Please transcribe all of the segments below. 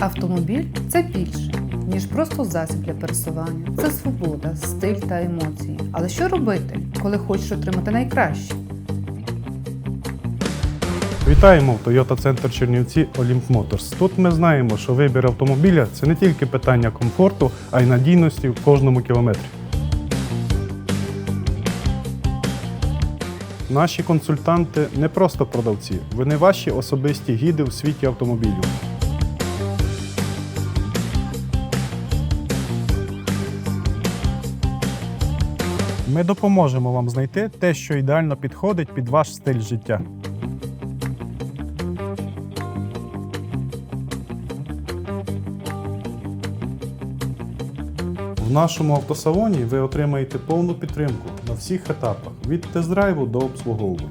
Автомобіль це більше, ніж просто засіб для пересування. Це свобода, стиль та емоції. Але що робити, коли хочеш отримати найкраще? Вітаємо в Toyota Центр Чернівці Olymp Motors. Тут ми знаємо, що вибір автомобіля це не тільки питання комфорту, а й надійності в кожному кілометрі. Наші консультанти не просто продавці, вони ваші особисті гіди у світі автомобілів. Ми допоможемо вам знайти те, що ідеально підходить під ваш стиль життя. В нашому автосалоні ви отримаєте повну підтримку на всіх етапах від тест-драйву до обслуговування.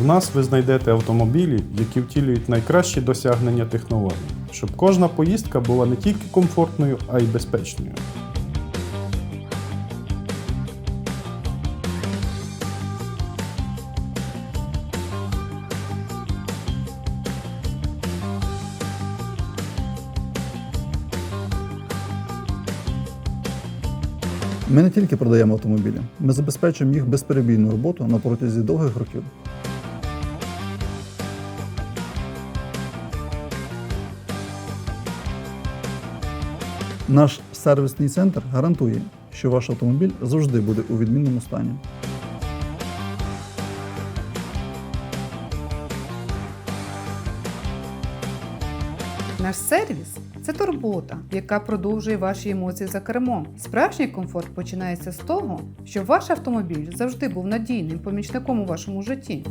В нас ви знайдете автомобілі, які втілюють найкращі досягнення технологій, щоб кожна поїздка була не тільки комфортною, а й безпечною. Ми не тільки продаємо автомобілі, ми забезпечуємо їх безперебійну роботу на протязі довгих років. Наш сервісний центр гарантує, що ваш автомобіль завжди буде у відмінному стані. Наш сервіс це турбота, яка продовжує ваші емоції за кермом. Справжній комфорт починається з того, що ваш автомобіль завжди був надійним помічником у вашому житті.